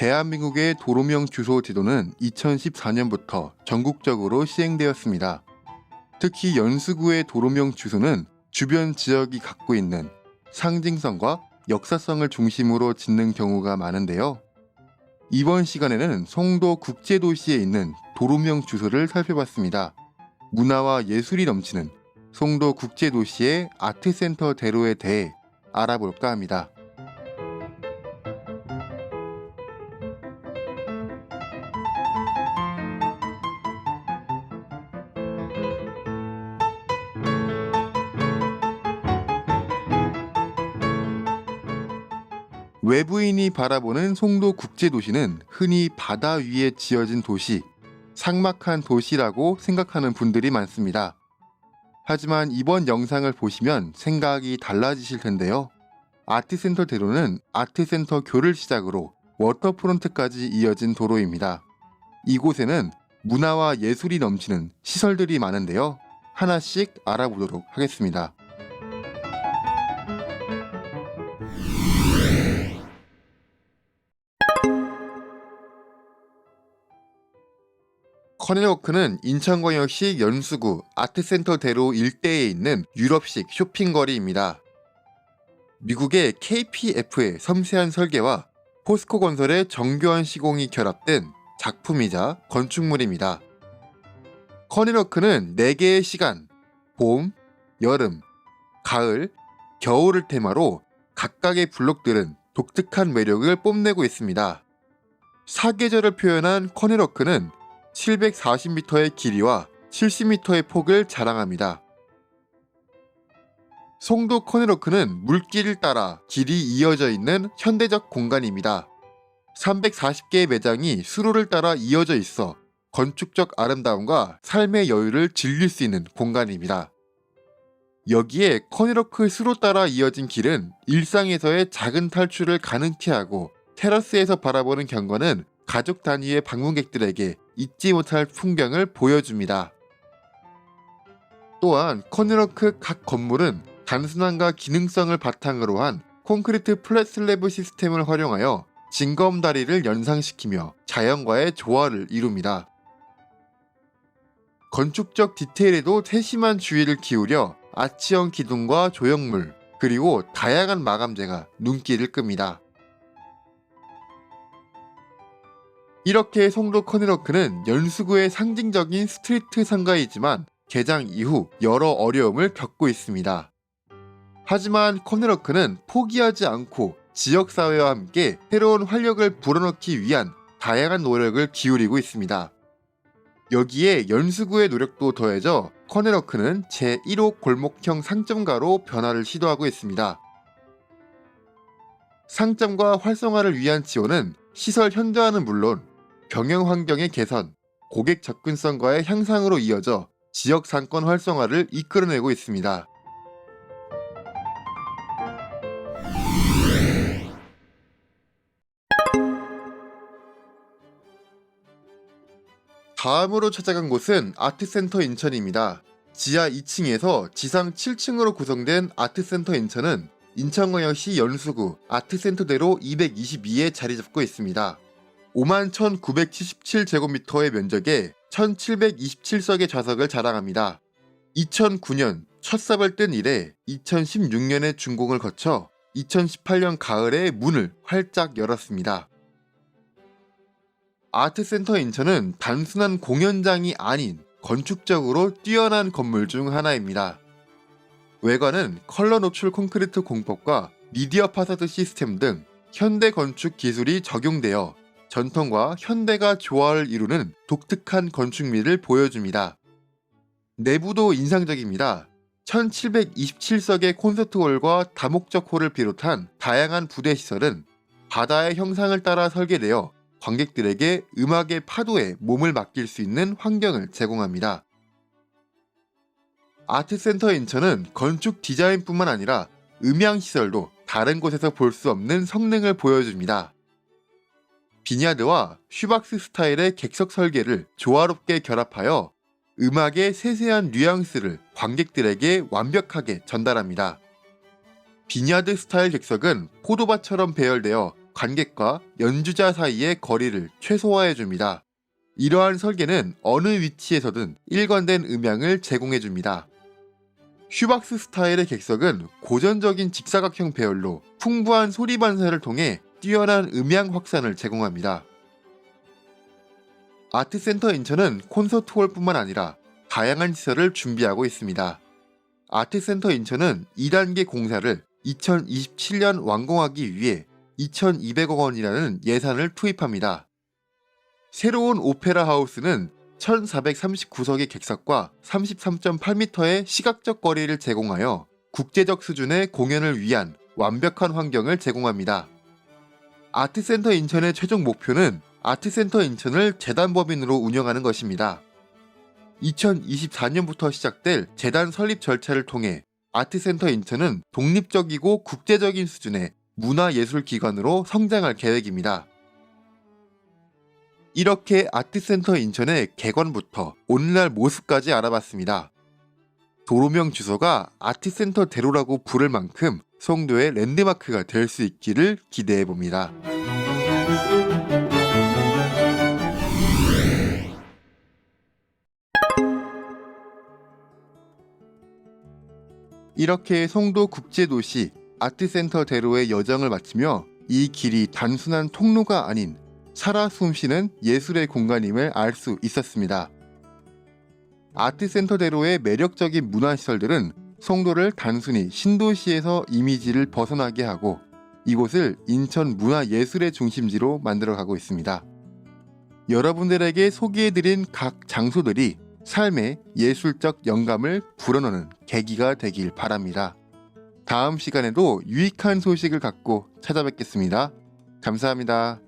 대한민국의 도로명 주소 지도는 2014년부터 전국적으로 시행되었습니다. 특히 연수구의 도로명 주소는 주변 지역이 갖고 있는 상징성과 역사성을 중심으로 짓는 경우가 많은데요. 이번 시간에는 송도 국제도시에 있는 도로명 주소를 살펴봤습니다. 문화와 예술이 넘치는 송도 국제도시의 아트센터 대로에 대해 알아볼까 합니다. 외부인이 바라보는 송도 국제도시는 흔히 바다 위에 지어진 도시, 삭막한 도시라고 생각하는 분들이 많습니다. 하지만 이번 영상을 보시면 생각이 달라지실 텐데요. 아트센터 대로는 아트센터 교를 시작으로 워터프론트까지 이어진 도로입니다. 이곳에는 문화와 예술이 넘치는 시설들이 많은데요. 하나씩 알아보도록 하겠습니다. 커넬워크는 인천광역시 연수구 아트센터 대로 일대에 있는 유럽식 쇼핑거리입니다. 미국의 KPF의 섬세한 설계와 포스코 건설의 정교한 시공이 결합된 작품이자 건축물입니다. 커넬워크는 4개의 시간, 봄, 여름, 가을, 겨울을 테마로 각각의 블록들은 독특한 매력을 뽐내고 있습니다. 사계절을 표현한 커넬워크는 740m의 길이와 70m의 폭을 자랑합니다. 송도 커넬워크는 물길을 따라 길이 이어져 있는 현대적 공간입니다. 340개의 매장이 수로를 따라 이어져 있어 건축적 아름다움과 삶의 여유를 즐길 수 있는 공간입니다. 여기에 커넬워크 수로 따라 이어진 길은 일상에서의 작은 탈출을 가능케 하고 테라스에서 바라보는 경관은 가족 단위의 방문객들에게 잊지 못할 풍경을 보여줍니다. 또한 커넬워크 각 건물은 단순함과 기능성을 바탕으로 한 콘크리트 플랫 슬래브 시스템을 활용하여 징검다리를 연상시키며 자연과의 조화를 이룹니다. 건축적 디테일에도 세심한 주의를 기울여 아치형 기둥과 조형물, 그리고 다양한 마감재가 눈길을 끕니다. 이렇게 송도 커넬워크는 연수구의 상징적인 스트리트 상가이지만 개장 이후 여러 어려움을 겪고 있습니다. 하지만 커넬워크는 포기하지 않고 지역사회와 함께 새로운 활력을 불어넣기 위한 다양한 노력을 기울이고 있습니다. 여기에 연수구의 노력도 더해져 커넬워크는 제1호 골목형 상점가로 변화를 시도하고 있습니다. 상점과 활성화를 위한 지원은 시설 현대화는 물론 경영 환경의 개선, 고객 접근성과의 향상으로 이어져 지역 상권 활성화를 이끌어내고 있습니다. 다음으로 찾아간 곳은 아트센터 인천입니다. 지하 2층에서 지상 7층으로 구성된 아트센터 인천은 인천광역시 연수구 아트센터대로 222에 자리 잡고 있습니다. 51,977제곱미터의 면적에 1,727석의 좌석을 자랑합니다. 2009년 첫 삽을 뜬 이래 2016년에 준공을 거쳐 2018년 가을에 문을 활짝 열었습니다. 아트센터 인천은 단순한 공연장이 아닌 건축적으로 뛰어난 건물 중 하나입니다. 외관은 컬러 노출 콘크리트 공법과 미디어 파사드 시스템 등 현대 건축 기술이 적용되어 전통과 현대가 조화를 이루는 독특한 건축미를 보여줍니다. 내부도 인상적입니다. 1727석의 콘서트홀과 다목적 홀을 비롯한 다양한 부대 시설은 바다의 형상을 따라 설계되어 관객들에게 음악의 파도에 몸을 맡길 수 있는 환경을 제공합니다. 아트센터 인천은 건축 디자인뿐만 아니라 음향 시설도 다른 곳에서 볼 수 없는 성능을 보여줍니다. 비냐드와 슈박스 스타일의 객석 설계를 조화롭게 결합하여 음악의 세세한 뉘앙스를 관객들에게 완벽하게 전달합니다. 비냐드 스타일 객석은 포도밭처럼 배열되어 관객과 연주자 사이의 거리를 최소화해 줍니다. 이러한 설계는 어느 위치에서든 일관된 음향을 제공해 줍니다. 슈박스 스타일의 객석은 고전적인 직사각형 배열로 풍부한 소리 반사를 통해 뛰어난 음향 확산을 제공합니다. 아트센터 인천은 콘서트홀뿐만 아니라 다양한 시설을 준비하고 있습니다. 아트센터 인천은 2단계 공사를 2027년 완공하기 위해 2,200억 원이라는 예산을 투입합니다. 새로운 오페라 하우스는 1,439석의 객석과 33.8m의 시각적 거리를 제공하여 국제적 수준의 공연을 위한 완벽한 환경을 제공합니다. 아트센터 인천의 최종 목표는 아트센터 인천을 재단법인으로 운영하는 것입니다. 2024년부터 시작될 재단 설립 절차를 통해 아트센터 인천은 독립적이고 국제적인 수준의 문화예술기관으로 성장할 계획입니다. 이렇게 아트센터 인천의 개관부터 오늘날 모습까지 알아봤습니다. 도로명 주소가 아트센터 대로라고 부를 만큼 송도의 랜드마크가 될 수 있기를 기대해 봅니다. 이렇게 송도 국제도시 아트센터 대로의 여정을 마치며 이 길이 단순한 통로가 아닌 살아 숨쉬는 예술의 공간임을 알 수 있었습니다. 아트센터 대로의 매력적인 문화시설들은 송도를 단순히 신도시에서 이미지를 벗어나게 하고 이곳을 인천 문화예술의 중심지로 만들어가고 있습니다. 여러분들에게 소개해드린 각 장소들이 삶의 예술적 영감을 불어넣는 계기가 되길 바랍니다. 다음 시간에도 유익한 소식을 갖고 찾아뵙겠습니다. 감사합니다.